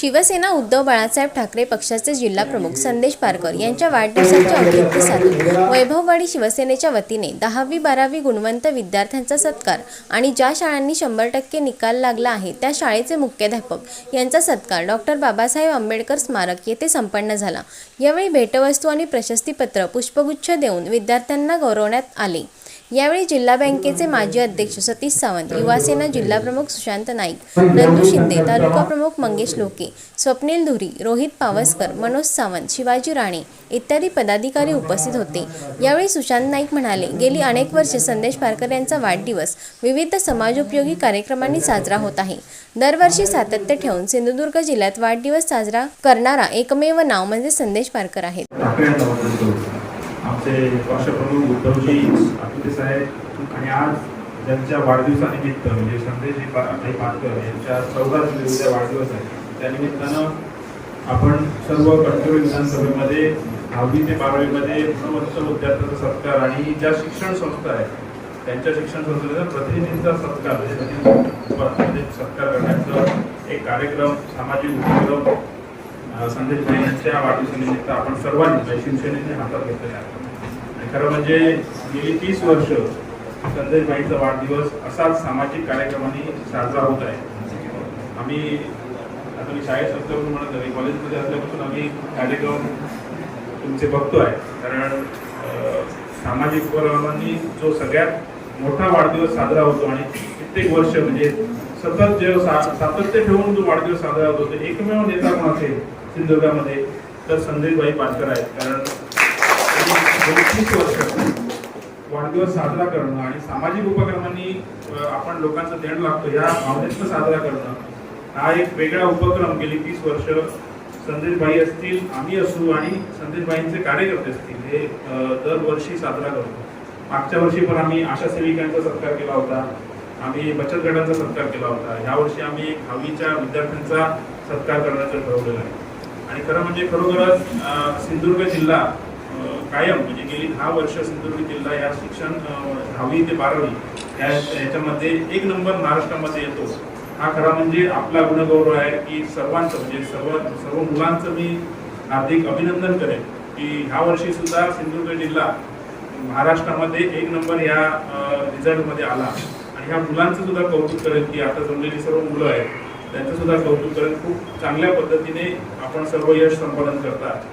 शिवसेना उद्धव बाळासाहेब ठाकरे पक्षाचे जिल्हा प्रमुख संदेश पारकर यांच्या वाढदिवसाच्या औचित्य साधून वैभववाडी शिवसेनेच्या वतीने दहावी बारावी गुणवंत विद्यार्थ्यांचा सत्कार आणि ज्या शाळांनी शंभर टक्के निकाल लागला आहे त्या शाळेचे मुख्याध्यापक यांचा सत्कार डॉक्टर बाबासाहेब आंबेडकर स्मारक येथे संपन्न झाला. यावेळी भेटवस्तू आणि प्रशस्तीपत्र पुष्पगुच्छ देऊन विद्यार्थ्यांना गौरवण्यात आले. यावेळी जिल्हा बँकेचे माजी अध्यक्ष सतीश सावंत युवासेना जिल्हा प्रमुख सुशांत नाईक नंदू शिंदे तालुका प्रमुख मंगेश लोके स्वप्नील धुरी रोहित पावसकर मनोज सावंत शिवाजी राणे इत्यादी पदाधिकारी उपस्थित होते. यावेळी सुशांत नाईक म्हणाले गेली अनेक वर्षे संदेश पारकर यांचा वाढदिवस विविध समाजोपयोगी कार्यक्रमांनी साजरा होत आहे. दरवर्षी सातत्य ठेवून सिंधुदुर्ग जिल्ह्यात वाढदिवस साजरा करणारा एकमेव नाव म्हणजे संदेश पारकर आहेत. आमचे पक्षप्रमुख उद्धवजी ठाकरे साहेब आणि आज ज्यांच्या वाढदिवसानिमित्त म्हणजे संदेशजी भाई पाटकर यांच्या चौदा जुलै उद्या वाढदिवस आहे त्यानिमित्तानं आपण सर्व कणकवली विधानसभेमध्ये दहावी ते बारावीमध्ये गुणवंत विद्यार्थ्यांचा सत्कार आणि ज्या शिक्षण संस्था आहेत त्यांच्या शिक्षण संस्थेचा प्रतिनिधींचा सत्कार म्हणजे म्हणजे सत्कार करण्याचं एक कार्यक्रम सामाजिक उपक्रम अ, संदेश भाई यांच्या वाढदिवसानिमित्त आपण सर्वांनी म्हणजे शिवसेनेने हातात घेतलेले आहे. खरं म्हणजे गेली तीस वर्ष संदेश भाईंचा वाढदिवस असाच सामाजिक कार्यक्रमाने साजरा होत आहे. आम्ही आता मी शाळेत असल्यापासून म्हणत नाही कॉलेजमध्ये असल्यापासून आम्ही कार्यक्रम तुमचे बघतो आहे कारण सामाजिक उपक्रमांनी जो सगळ्यात मोठा वाढदिवस साजरा होतो आणि कित्येक वर्ष म्हणजे सतत जे सातत्य ठेवून जो वाढदिवस साजरा होतो ते एकमेव नेता कोण असेल? सिंधुदुर्गामध्ये तर संदेशबाई पाटकर आहेत. कारण बत्तीस तीस वर्ष वाढदिवस साजरा करणं आणि सामाजिक उपक्रमांनी आपण लोकांचं देण लागतो या भावनेतनं साजरा करणं हा एक वेगळा उपक्रम. गेली तीस वर्ष संदेशबाई असतील आम्ही असू आणि संदेशबाईंचे कार्यकर्ते असतील हे दरवर्षी साजरा करतो. मागच्या वर्षी पण आम्ही आशा सेविकांचा सत्कार केला होता. आम्ही बचत गटांचा सत्कार केला होता. यावर्षी आम्ही एक दहावीच्या विद्यार्थ्यांचा सत्कार करण्याचं ठरवलेलं आहे. आणि खरं म्हणजे खरोखरच सिंधुदुर्ग जिल्हा कायम म्हणजे गेली दहा वर्ष सिंधुदुर्ग जिल्हा या शिक्षण दहावी ते बारावी या याच्यामध्ये एक नंबर महाराष्ट्रामध्ये येतो. हा खरा म्हणजे आपला गुणगौरव आहे की सर्वांचं म्हणजे सर्व सर्व मुलांचं मी हार्दिक अभिनंदन करेन की ह्या वर्षी सुद्धा सिंधुदुर्ग जिल्हा महाराष्ट्रामध्ये एक नंबर या रिझल्टमध्ये आला. आणि ह्या मुलांचं सुद्धा कौतुक करेल की आता जमलेली सर्व मुलं आहेत. त्यांचं सुद्धा कौतुक करेल खूप चांगल्या पद्धतीने आपण सर्व यश संपादन करतात.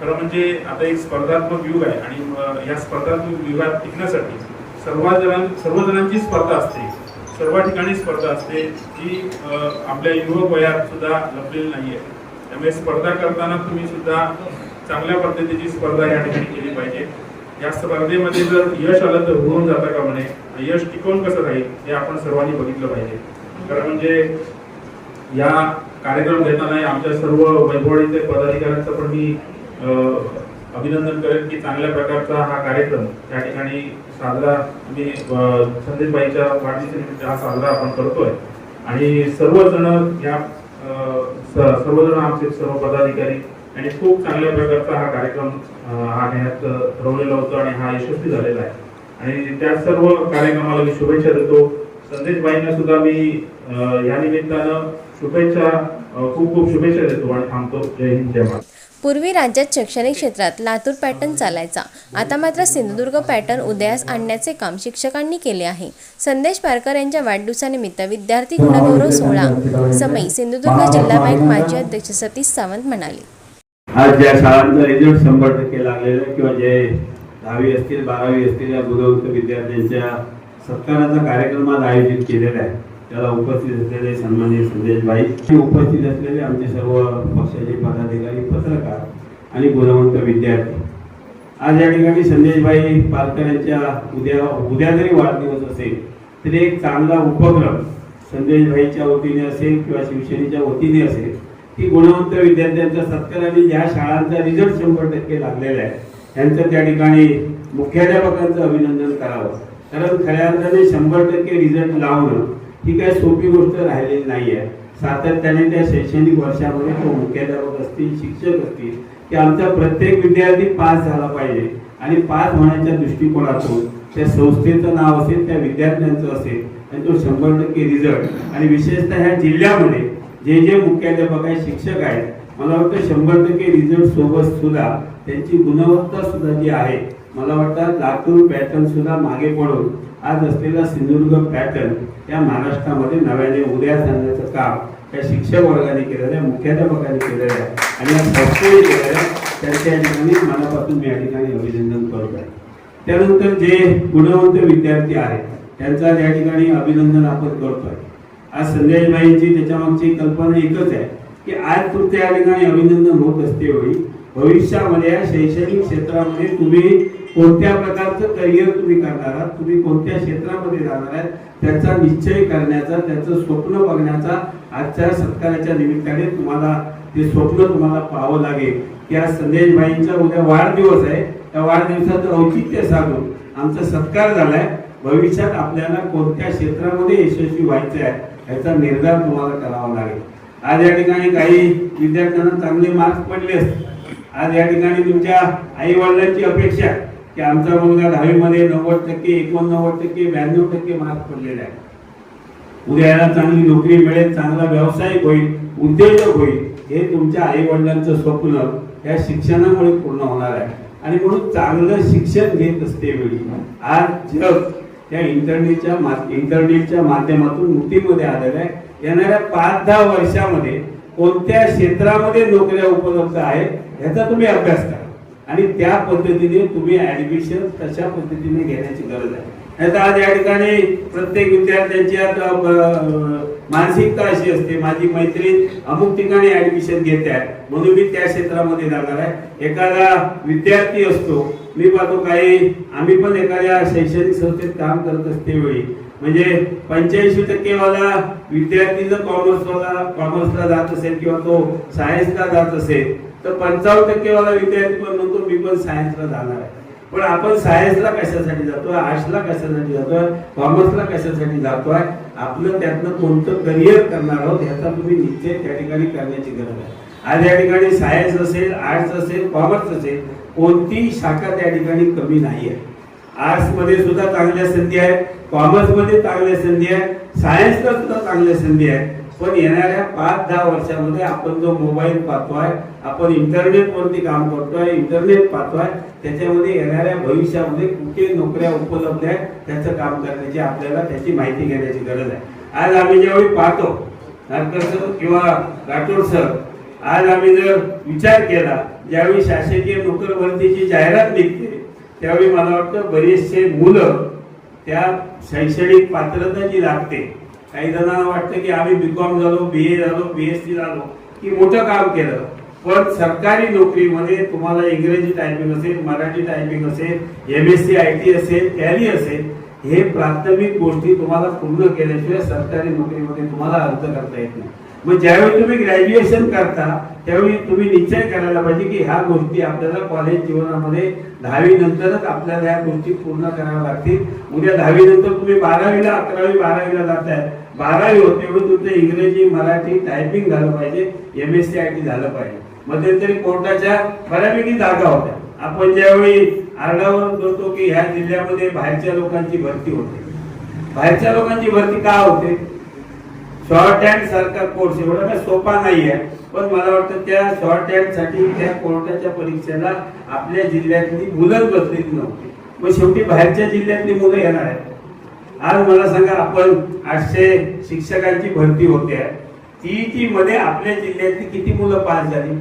खरं म्हणजे आता एक स्पर्धात्मक युग आहे आणि या स्पर्धात्मक युगात टिकण्यासाठी सर्व जणां सर्व जणांची स्पर्धा असते. सर्व ठिकाणी स्पर्धा असते जी आपल्या युवक वयात सुद्धा लपलेली नाहीये. त्यामुळे स्पर्धा करताना तुम्ही सुद्धा चांगल्या पद्धतीची स्पर्धा या ठिकाणी केली पाहिजे. या स्पर्धेमध्ये जर यश आलं तर होऊन जाता का म्हणे? यश टिकवून कसं राहील हे आपण सर्वांनी बघितलं पाहिजे. कारण म्हणजे या कार्यक्रम घेताना आमच्या सर्व वैभवडीचे पदाधिकाऱ्यांचं पण मी अभिनंदन करेन की चांगल्या प्रकारचा हा कार्यक्रम त्या ठिकाणी साजरा मी संदीपबाईच्या संदेशबाईच्या वाढदिवसानिमित्त हा साजरा आपण करतोय. आणि सर्वजण या सर्वजण आमचे सर्व पदाधिकारी आणि खूप चांगल्या प्रकारचा हा कार्यक्रम हा नेहत रवलेला होतो आणि हा यशस्वी झालेला आहे. आणि त्या सर्व कार्यक्रमाला मी शुभेच्छा देतो. संदेशबाईंना सुद्धा मी या निमित्तानं शुभेच्छा अ, खूप खूप शुभेच्छा देतो आणि थांबतो. जय हिंद जय महाराष्ट्र पूर्वी राज्यात शैक्षणिक क्षेत्रात लातूर पॅटर्न चालायचा. आता मात्र सिंधुदुर्ग पॅटर्न उदयास आणण्याचे काम शिक्षकांनी केले आहे. संदेश पारकर यांच्या वाढदिवसानिमित्त विद्यार्थी गुणगौरव सोहळा. समयी सिंधुदुर्ग जिल्हा बँक माजी अध्यक्ष सतीश सावंत म्हणाले. आज ज्या शाळांचा रिझल्ट शंभर टक्के लागलेला आहे किंवा जे दहावी असतील बारावी असतील या गुणवंत विद्यार्थ्यांच्या सत्काराचा कार्यक्रम आज आयोजित केलेला आहे. त्याला उपस्थित असलेले सन्माननीय संदेशभाई आणि उपस्थित असलेले आमचे सर्व पक्षाचे पदाधिकारी पत्रकार आणि गुणवंत विद्यार्थी. आज या ठिकाणी संदेशभाई पालकर यांच्या उद्या उद्या जरी वाढदिवस असेल तरी एक चांगला उपक्रम संदेशभाईच्या वतीने असेल किंवा शिवसेनेच्या वतीने असेल की गुणवंत विद्यार्थ्यांचा सत्कार आणि ज्या शाळांचा रिझल्ट शंभर टक्के लागलेला आहे त्यांचं त्या ठिकाणी मुख्याध्यापकांचं अभिनंदन करावं. कारण खऱ्या अर्थाने शंभर टक्के रिझल्ट लावणं ही काही सोपी गोष्ट राहिलेली नाही आहे सातत्याने त्या शैक्षणिक वर्षामध्ये तो मुख्याध्यापक असतील शिक्षक असतील की आमचा प्रत्येक विद्यार्थी पास झाला पाहिजे. आणि पास होण्याच्या दृष्टिकोनातून त्या संस्थेचं नाव असेल त्या विद्यार्थ्यांचं असेल आणि तो शंभर टक्के रिझल्ट. आणि विशेषतः ह्या जिल्ह्यामध्ये जे जे मुख्याध्यापक आहेत शिक्षक आहेत मला वाटतं शंभर टक्के रिझल्ट सोबत सुद्धा त्यांची गुणवत्ता सुद्धा जी आहे मला वाटतं लातूर पॅटर्न सुद्धा मागे पडून आज असलेला सिंधुदुर्ग पॅटर्न या महाराष्ट्रामध्ये नव्याने उद्या आणण्याचं काम त्या शिक्षक वर्गाने केलेलं आहे मुख्याध्यापकांनी केलेलं आहे आणि या संस्थेने केलेलं आहे. त्यांच्या ठिकाणी मनापासून मी या ठिकाणी अभिनंदन करत. आहे त्यानंतर जे गुणवंत विद्यार्थी आहेत त्यांचा या ठिकाणी अभिनंदन आपण करतोय. आज संध्याजीबाईंची त्याच्यामागची त्याच्या मागची कल्पना एकच आहे की आज तुमच्या या ठिकाणी अभिनंदन होत असते वेळी भविष्यामध्ये या शैक्षणिक क्षेत्रामध्ये तुम्ही कोणत्या प्रकारचं करिअर तुम्ही करणार आहात तुम्ही कोणत्या क्षेत्रामध्ये जाणार आहात त्याचा निश्चय करण्याचा त्याचं स्वप्न बघण्याचा आजच्या सत्काराच्या निमित्ताने तुम्हाला ते स्वप्न तुम्हाला पाहावं लागेल. की आज संदेशभाईंचा उद्या वाढदिवस आहे. त्या वाढदिवसाचं औचित्य साधून आमचा सत्कार झालाय. भविष्यात आपल्याला कोणत्या क्षेत्रामध्ये यशस्वी व्हायचं आहे याचा निर्धार तुम्हाला करावा लागेल. आज या ठिकाणी काही विद्यार्थ्यांना चांगले मार्क्स पडले आज या ठिकाणी तुमच्या आई वडिलांची अपेक्षा आहे की आमचा मुलगा दहावीमध्ये नव्वद टक्के एकोणनव्वद टक्के ब्याण्णव टक्के मार्क पडलेले आहे. उद्या याला चांगली नोकरी मिळेल चांगला व्यावसायिक होईल उद्योजक होईल हे तुमच्या आई वडिलांचं स्वप्न या शिक्षणामुळे पूर्ण होणार आहे. आणि म्हणून चांगलं शिक्षण घेत असते वेळी. आज जग त्या इंटरनेटच्या मा- इंटरनेटच्या माध्यमातून मुठीमध्ये आलेलं आहे. येणाऱ्या पाच दहा वर्षामध्ये कोणत्या क्षेत्रामध्ये नोकऱ्या उपलब्ध आहेत ह्याचा तुम्ही अभ्यास करा. आणि त्या पद्धतीने तुम्ही ऍडमिशन तशा पद्धतीने घेण्याची गरज आहे. नाहीतर आज या ठिकाणी प्रत्येक विद्यार्थ्यांची आता मानसिकता अशी असते माझी मैत्रीण अमुक ठिकाणी ऍडमिशन घेत आहे म्हणून मी त्या क्षेत्रामध्ये जाणार आहे. एखादा विद्यार्थी असतो मी पाहतो काही आम्ही पण एखाद्या शैक्षणिक संस्थेत काम करत असते वेळी. म्हणजे पंच्याऐंशी टक्के वाला विद्यार्थी जर कॉमर्सवाला कॉमर्सला जात असेल किंवा तो सायन्सला जात असेल तर पंचावन्न टक्के वाला विद्यार्थी पण म्हणतो मी पण सायन्सला जाणार आहे. पण आपण सायन्सला कशासाठी जातोय? आर्ट्सला कशासाठी जातोय? कॉमर्सला कशासाठी जातोय? आपलं त्यातनं कोणतं करिअर करणार आहोत ह्याचा तुम्ही निश्चय त्या ठिकाणी करण्याची गरज आहे. आज या ठिकाणी सायन्स असेल आर्ट्स असेल कॉमर्स असेल कोणतीही शाखा त्या ठिकाणी कमी नाही आहे. आर्ट्समध्ये सुद्धा चांगल्या संधी आहेत कॉमर्समध्ये चांगल्या संधी आहेत सायन्सला सुद्धा चांगल्या संधी आहेत. पण येणाऱ्या पाच दहा वर्षामध्ये आपण जो मोबाईल पाहतोय आपण इंटरनेटवरती काम करतोय इंटरनेट पाहतोय त्याच्यामध्ये येणाऱ्या भविष्यामध्ये कुठे नोकऱ्या उपलब्ध आहेत त्याचं काम करण्याची आपल्याला त्याची माहिती घेण्याची गरज आहे. आज आम्ही ज्यावेळी पाहतो नाटकर सर किंवा राठोड सर आज आम्ही जर विचार केला ज्यावेळी शासकीय नोकर भरतीची जाहिरात निघते त्यावेळी मला वाटतं बरेचसे मुलं त्या शैक्षणिक पात्रता जी लागते काही जणांना वाटतं की आम्ही बीकॉम झालो बी ए झालो बी एस सी झालो की मोठं काम केलं. पण सरकारी नोकरीमध्ये तुम्हाला इंग्रजी टायपिंग असेल मराठी टायपिंग असेल M S C I T असेल टॅली असेल हे प्राथमिक गोष्टी तुम्हाला पूर्ण केल्याशिवाय सरकारी नोकरीमध्ये तुम्हाला अर्ज करता येत नाही. मग ज्यावेळी तुम्ही ग्रॅज्युएशन करता त्यावेळी तुम्ही निश्चय करायला पाहिजे की ह्या गोष्टी आपल्याला कॉलेज जीवनामध्ये दहावी नंतरच आपल्याला ह्या गोष्टी पूर्ण कराव्या लागतील. उद्या दहावी नंतर तुम्ही बारावीला अकरावी बारावीला जाताय. बारावी होते एवढं तुमचं इंग्रजी मराठी टायपिंग झालं पाहिजे M S C I T झालं पाहिजे. मध्यंतरी कोर्टाच्या बऱ्यापैकी जागा होत्या. आपण ज्यावेळी आरडावर करतो की ह्या जिल्ह्यामध्ये बाहेरच्या लोकांची भरती होते. बाहेरच्या लोकांची भरती का होते? शॉर्ट हँड सारखा कोर्स एवढा काय सोपा नाही आहे पण मला वाटतं त्या शॉर्ट हँडसाठी त्या कोर्टाच्या परीक्षेला आपल्या जिल्ह्यातली मुलंच बसलेली नव्हती. मग शेवटी बाहेरच्या जिल्ह्यातली मुलं येणार आहेत. आज मला सांगा आपण आठशे शिक्षकांची भरती होते. टीईटी मध्ये आपल्या जिल्ह्यातली किती मुलं पास झाली?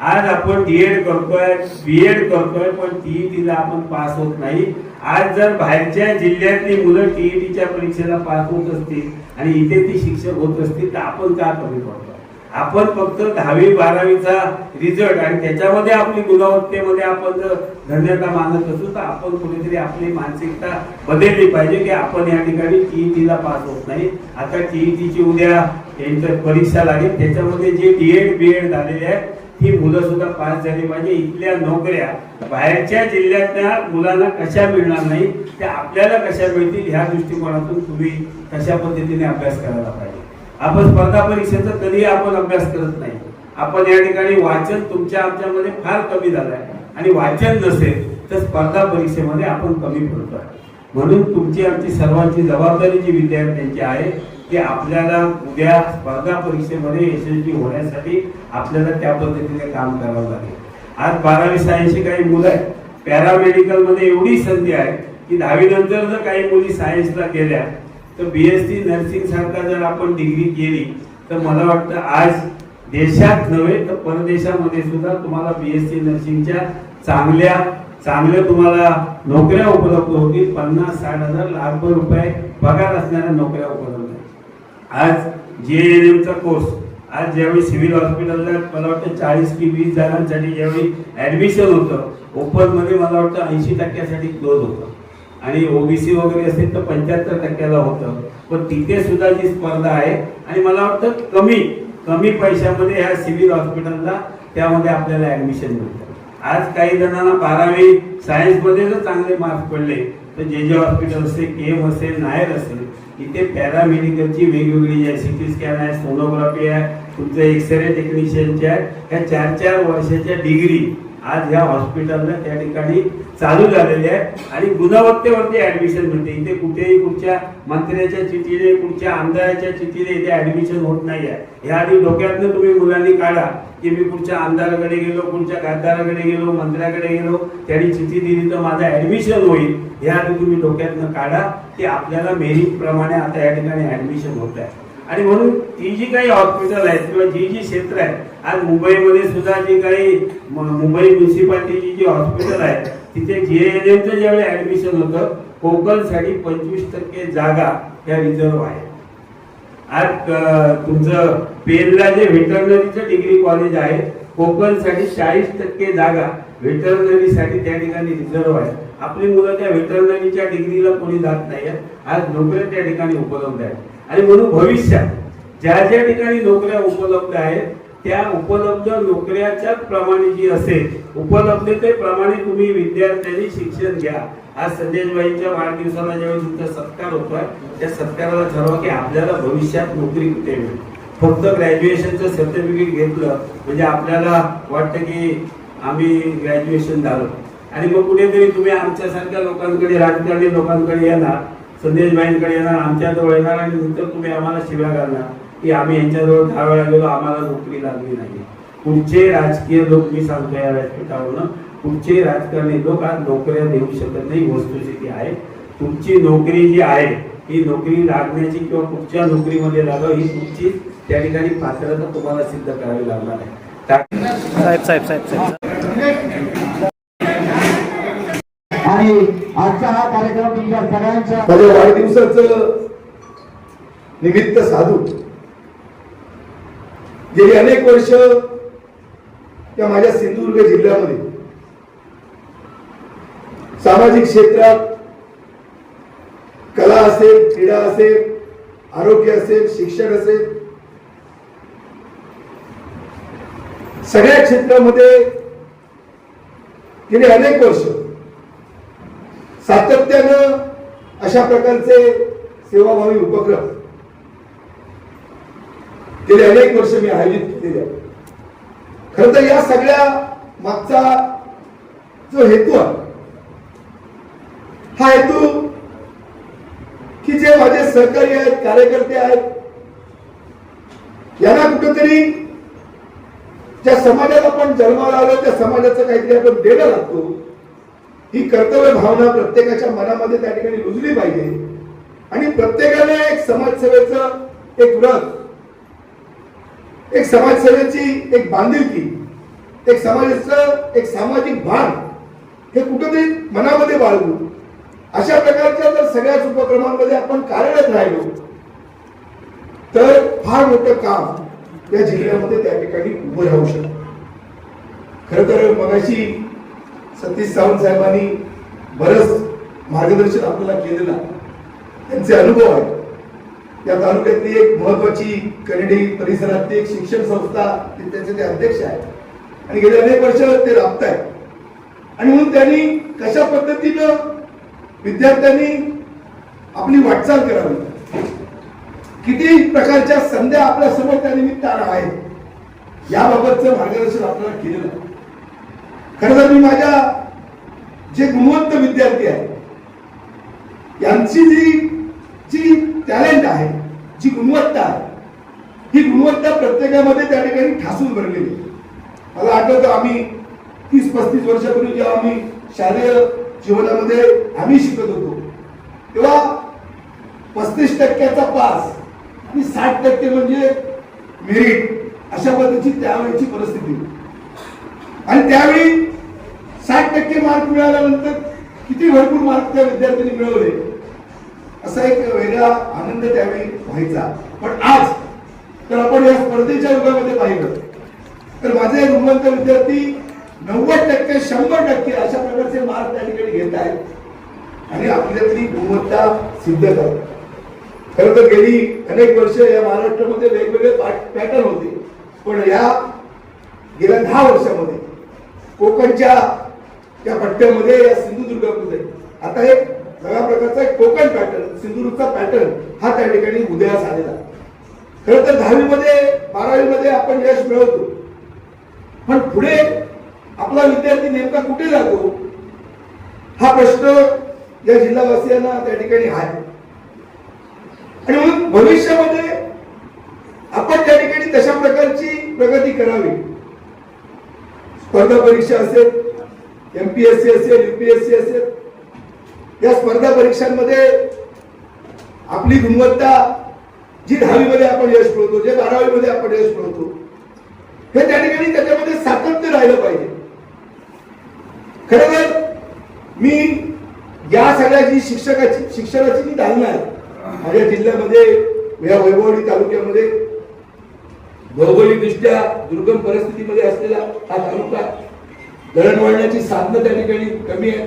आज आपण डीएड करतोय बीएड करतोय पण टीईटीला आपण पास होत नाही. आज जर बाहेरच्या जिल्ह्यातली मुलं टीईटीच्या परीक्षेला पास होत असतील आणि इथे ती शिक्षक होत असतील तर आपण का कमी पडतो? आपण फक्त दहावी बारावीचा रिझल्ट आणि त्याच्यामध्ये आपली गुणवत्तेमध्ये आपण जर धन्यता मानत असू तर आपण कुठेतरी आपली मानसिकता बदलली पाहिजे की आपण या ठिकाणी टीईटीला पास होत नाही. आता टीईटीची उद्या यांच्या परीक्षा लागेल. त्याच्यामध्ये जे टी एड बी एड झालेले आहेत ही मुलं सुद्धा पास झाली पाहिजे. इथल्या नोकऱ्या बाहेरच्या जिल्ह्यातल्या मुलांना कशा मिळणार नाही त्या आपल्याला कशा मिळतील ह्या दृष्टिकोनातून तुम्ही कशा पद्धतीने अभ्यास करायला पाहिजे? आपण स्पर्धा परीक्षेचा कधी आपण अभ्यास करत नाही. आपण या ठिकाणी वाचन तुमच्या आमच्यामध्ये फार कमी झालं आहे आणि वाचन नसेल तर स्पर्धा परीक्षेमध्ये आपण कमी पडतो म्हणून तुमची आमची सर्वांची जबाबदारी जी विद्यार्थ्यांची आहे की आपल्याला उद्या स्पर्धा परीक्षेमध्ये यशस्वी होण्यासाठी आपल्याला त्या पद्धतीने काम करावं लागेल. आज बारावी सायन्सची काही मुलं आहेत. पॅरामेडिकलमध्ये एवढी संधी आहे की दहावी नंतर जर काही मुली सायन्सला गेल्या तर बी एस सी नर्सिंग सारखा जर आपण डिग्री केली तर मला वाटतं आज देशात नव्हे तर परदेशामध्ये सुद्धा तुम्हाला बी एस सी नर्सिंगच्या चांगल्या चांगल्या तुम्हाला नोकऱ्या उपलब्ध होतील. पन्नास साठ हजार लाख रुपये पगार असणाऱ्या नोकऱ्या उपलब्ध आहेत. आज जे एन एमचा कोर्स आज ज्यावेळी सिव्हिल हॉस्पिटलला मला वाटतं चाळीस की वीस जणांसाठी ज्यावेळी ऍडमिशन होतं ओपनमध्ये मला वाटतं ऐंशी टक्क्यासाठी क्लोज होतं. आणि ओबीसी वगैरे असेल तर पंच्याहत्तर टक्क्याला होतं. पण तिथे सुद्धा जी स्पर्धा आहे आणि मला वाटतं कमी कमी पैशामध्ये ह्या सिव्हिल हॉस्पिटलला त्यामध्ये आपल्याला ऍडमिशन मिळतं. आज काही जणांना बारावी सायन्समध्ये जर चांगले मार्क्स पडले तर जे जे हॉस्पिटल असेल के एम असेल नायर असेल इथे पॅरामेडिकलची वेगवेगळी आहे सी टी स्कॅन आहे सोनोग्राफी आहे तुमचं एक्सरे टेक्निशियनचे आहे ह्या चार चार वर्षाच्या डिग्री आज ह्या हॉस्पिटलला त्या ठिकाणी चालू झालेली आहे. आणि गुणवत्तेवरती ऍडमिशन मिळते. इथे कुठेही कुठच्या मंत्र्याच्या चिठीने कुठच्या आमदाराच्या चिठीने इथे ऍडमिशन होत नाही आहे. ह्या आधी डोक्यातनं तुम्ही मुलांनी काढा की मी पुढच्या आमदाराकडे गेलो पुढच्या खासदाराकडे गेलो मंत्र्याकडे गेलो त्यांनी चिठी दिली तर माझं ऍडमिशन होईल. ह्या आधी तुम्ही डोक्यातनं काढा की आपल्याला मेरिट प्रमाणे आता या ठिकाणी ऍडमिशन होत आहे. आणि म्हणून ती जी काही हॉस्पिटल आहेत किंवा जी जी क्षेत्र आहेत आज मुंबईमध्ये सुद्धा जी काही मुंबई म्युन्सिपाल्टीची जी हॉस्पिटल आहे तिथे जे एन ज्यावेळी ऍडमिशन होतं कोकणसाठी पंचवीस टक्के जागा ह्या रिझर्व आहे आज तुमचं पेनला जे व्हेटरनरीचं डिग्री कॉलेज आहे कोकणसाठी चाळीस टक्के जागा व्हेटरनरीसाठी त्या ठिकाणी रिझर्व आहे आपली मुलं त्या व्हेटरनरीच्या डिग्रीला कोणी जात नाही आज नोकऱ्या त्या ठिकाणी उपलब्ध आहेत. आणि म्हणून भविष्यात ज्या ज्या ठिकाणी नोकऱ्या उपलब्ध आहेत त्या उपलब्ध नोकऱ्याच्या प्रमाणे जी असेल उपलब्धतेप्रमाणे तुम्ही विद्यार्थ्यांनी शिक्षण घ्या. आज संदेशबाईंच्या वाढदिवसाला ज्यावेळी तुमचा सत्कार होतोय त्या सत्काराला ठरवा की आपल्याला भविष्यात नोकरी कुठे मिळेल. फक्त ग्रॅज्युएशनचं सर्टिफिकेट घेतलं म्हणजे आपल्याला वाटतं की आम्ही ग्रॅज्युएशन झालो. आणि मग कुठेतरी तुम्ही आमच्यासारख्या लोकांकडे राजकारणी लोकांकडे येणार संदेशबाईंकडे येणार आमच्याजवळ येणार आणि नंतर तुम्ही आम्हाला शिव्या घालणार. की आम्ही यांच्याजवळ दहा वेळा गेलो आम्हाला नोकरी लागली नाही. पुढचे राजकीय लोक मी सांगतो या व्यासपीठावरून पुढचे राजकारणी लोक आज नोकऱ्या देऊ शकत नाही वस्तुस्थिती आहे. तुमची नोकरी जी आहे ही नोकरी लागण्याची किंवा कुठच्या नोकरीमध्ये लागावं ही तुमची त्या ठिकाणी पात्रता तुम्हाला सिद्ध करावी लागणार आहे. साहेब साहेब साहेब साहेब. आणि आजचा हा कार्यक्रम तुमच्या सगळ्यांच्या वाढदिवसाचं निमित्त साधू गेली अनेक वर्ष त्या माझ्या सिंधुदुर्ग जिल्ह्यामध्ये. सामाजिक क्षेत्रात कला असेल क्रीडा असेल आरोग्य असेल शिक्षण असेल. सगळ्या क्षेत्रामध्ये गेली अनेक वर्ष सातत्यानं अशा प्रकारचे सेवाभावी उपक्रम गेले अनेक वर्ष मी आयोजित केलेले आहे. खर तर या सगळ्या मागचा जो हेतू आहे हा हेतू की जे माझे सहकारी आहेत कार्यकर्ते आहेत यांना कुठेतरी ज्या समाजाला आपण जन्माला आलो त्या समाजाचं काहीतरी आपण देणं लागतो ही कर्तव्य भावना प्रत्येकाच्या मनामध्ये त्या ठिकाणी रुजली पाहिजे. आणि प्रत्येकाने एक समाजसेवेचं एक व्रत एक समाजसेवेची एक बांधिलकी एक समाजाचं एक सामाजिक भान हे कुठेतरी मनामध्ये बाळगू. अशा प्रकारच्या जर सगळ्याच उपक्रमांमध्ये आपण कार्यरत राहिलो तर फार मोठं काम या जिल्ह्यामध्ये त्या ठिकाणी उभं राहू शकतं. खर तर मगाशी सतीश सावंत साहेबांनी बरंच मार्गदर्शन आपल्याला केलेलं त्यांचे अनुभव आहेत. त्या तालुक्यातली एक महत्वाची कनेडी परिसरातली एक शिक्षण संस्था ते- ते अध्यक्ष आहेत. आणि गेले अनेक वर्ष ते राबत आहेत आणि म्हणून त्यांनी कशा पद्धतीनं विद्यार्थ्यांनी आपली वाटचाल करावी? किती प्रकारच्या संध्या आपल्यासमोर त्या निमित्तानं आहेत? याबाबतचं मार्गदर्शन आपल्याला केलेलं आहे. खरं तर मी माझ्या जे गुणवंत विद्यार्थी आहेत यांची जी जी टॅलेंट आहे जी गुणवत्ता आहे ही गुणवत्ता प्रत्येकामध्ये त्या ठिकाणी ठासून भरलेली आहे. मला आठवतं आम्ही तीस पस्तीस वर्षापूर्वी जेव्हा आम्ही शालेय जीवनामध्ये आम्ही शिकत होतो तेव्हा पस्तीस टक्क्याचा पास आणि साठ टक्के म्हणजे मेरिट अशा पद्धतीची त्यावेळेची परिस्थिती आणि त्यावेळी साठ टक्के मार्क मिळाल्यानंतर किती भरपूर मार्क त्या विद्यार्थ्यांनी मिळवले असा एक वेगळा आनंद त्यावेळी व्हायचा. पण आज तर आपण या स्पर्धेच्या युगामध्ये पाहिलं. तर माझे गुणवंत विद्यार्थी नव्वद टक्के शंभर टक्के अशा प्रकारचे मार्क त्या ठिकाणी घेत आहेत. आणि आपल्यातली गुणवत्ता सिद्ध करतात. खरं तर गेली अनेक वर्ष या महाराष्ट्रामध्ये वेगवेगळे पॅटर्न होते. पण या गेल्या दहा वर्षामध्ये कोकणच्या त्या पट्ट्यामध्ये या सिंधुदुर्गामध्ये आता एक सगळ्या प्रकारचा एक कोकण पॅटर्न सिंधुदुर्गचा पॅटर्न हा त्या ठिकाणी उदयास आलेला. खरं तर दहावीमध्ये बारावीमध्ये आपण यश मिळवतो. पण पुढे आपला विद्यार्थी नेमका कुठे जातो? हा प्रश्न या जिल्हावासियांना त्या ठिकाणी आहे. आणि म्हणून भविष्यामध्ये आपण त्या ठिकाणी तशा प्रकारची प्रगती करावी. स्पर्धा परीक्षा असेल एमपीएससी असेल युपीएससी असेल या स्पर्धा परीक्षांमध्ये आपली गुणवत्ता जी दहावीमध्ये आपण यश मिळवतो जे बारावीमध्ये आपण यश मिळवतो हे त्या ठिकाणी त्याच्यामध्ये सातत्य राहिलं पाहिजे. खरं तर मी या सगळ्याची शिक्षकाची शिक्षणाची मी धारणा आहे माझ्या जिल्ह्यामध्ये या वैभववाडी तालुक्यामध्ये भौगोलिकदृष्ट्या दुर्गम परिस्थितीमध्ये असलेला हा तालुका दळणवळणाची साधनं त्या ठिकाणी कमी आहे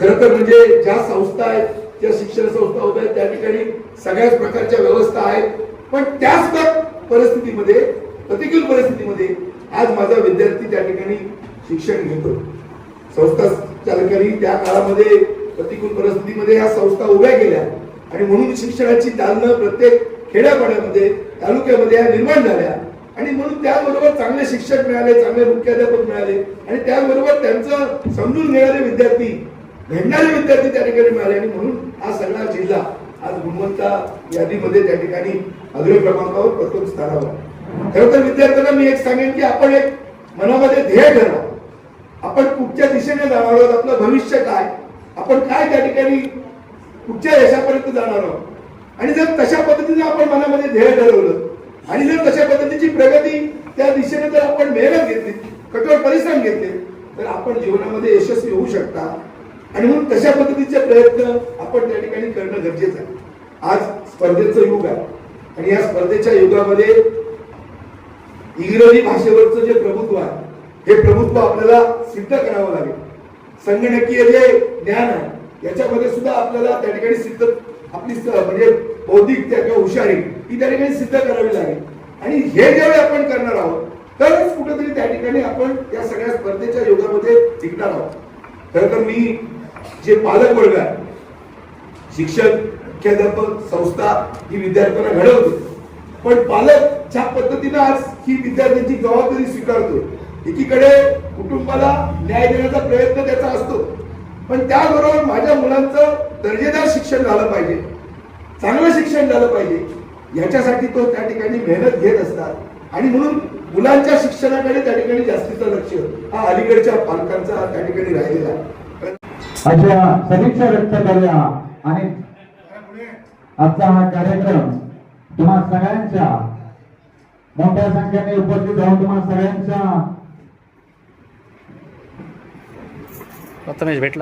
खर तर म्हणजे ज्या संस्था आहेत ज्या शिक्षण संस्था उभ्या आहेत त्या ठिकाणी सगळ्याच प्रकारच्या व्यवस्था आहेत. पण त्याच परिस्थितीमध्ये प्रतिकूल परिस्थितीमध्ये आज माझा विद्यार्थी त्या ठिकाणी शिक्षण घेतो. संस्था चालकांनी त्या काळामध्ये प्रतिकूल परिस्थितीमध्ये या संस्था उभ्या केल्या. आणि म्हणून शिक्षणाची दालनं प्रत्येक खेड्यापाड्यामध्ये तालुक्यामध्ये या निर्माण झाल्या. आणि म्हणून त्याबरोबर चांगले शिक्षक मिळाले चांगले मुख्याध्यापक मिळाले. आणि त्याबरोबर त्यांचं समजून घेणारे विद्यार्थी घडणारे विद्यार्थी त्या ठिकाणी मिळाले आणि म्हणून हा सगळा जिल्हा आज गुणवत्ता यादीमध्ये त्या ठिकाणी अग्र क्रमांकावर प्रथम स्थानावर खरं तर विद्यार्थ्यांना मी एक सांगेन की आपण एक मनामध्ये ध्येय ठरवा. आपण कुठच्या दिशेने जाणार आहोत आपलं भविष्य काय आपण काय त्या ठिकाणी कुठच्या यशापर्यंत जाणार आहोत. आणि जर तशा पद्धतीने आपण मनामध्ये ध्येय ठरवलं आणि जर तशा पद्धतीची प्रगती त्या दिशेने जर आपण मेहनत घेतली कठोर परिश्रम घेतले तर आपण जीवनामध्ये यशस्वी होऊ शकता. आणि म्हणून तशा पद्धतीचे प्रयत्न आपण त्या ठिकाणी करणं गरजेचं आहे? आज स्पर्धेचं युग आहे. आणि या स्पर्धेच्या युगामध्ये इंग्रजी भाषेवरचं जे प्रभुत्व आहे हे प्रभुत्व आपल्याला सिद्ध करावं लागेल. संगणकीय जे ज्ञान आहे याच्यामध्ये सुद्धा आपल्याला त्या ठिकाणी सिद्ध आपली म्हणजे बौद्धिक त्या किंवा हुशारी ही त्या ठिकाणी सिद्ध करावी लागेल. आणि हे ज्यावेळी आपण करणार आहोत तरच कुठेतरी त्या ठिकाणी आपण या सगळ्या स्पर्धेच्या युगामध्ये टिकणार आहोत. खरं तर मी जे पालक वर्ग आहे शिक्षक मुख्याध्यापक संस्था ही विद्यार्थ्यांना घडवते. पण पालक ज्या पद्धतीनं आज ही विद्यार्थ्यांची जबाबदारी स्वीकारतो एकीकडे कुटुंबाला न्याय देण्याचा प्रयत्न त्याचा असतो पण त्याबरोबर माझ्या मुलांचं दर्जेदार शिक्षण झालं पाहिजे चांगलं शिक्षण झालं पाहिजे याच्यासाठी तो त्या ठिकाणी मेहनत घेत असतात. आणि म्हणून मुलांच्या शिक्षणाकडे त्या ठिकाणी जास्तीचं लक्ष हा अलीकडच्या पालकांचा त्या ठिकाणी राहिलेला आहे. अशा सदिच्छा व्यक्त करूया. आणि आजचा हा कार्यक्रम तुम्हा सगळ्यांच्या मोठ्या संख्येने उपस्थित राहून तुम्हा सगळ्यांच्या भेटला.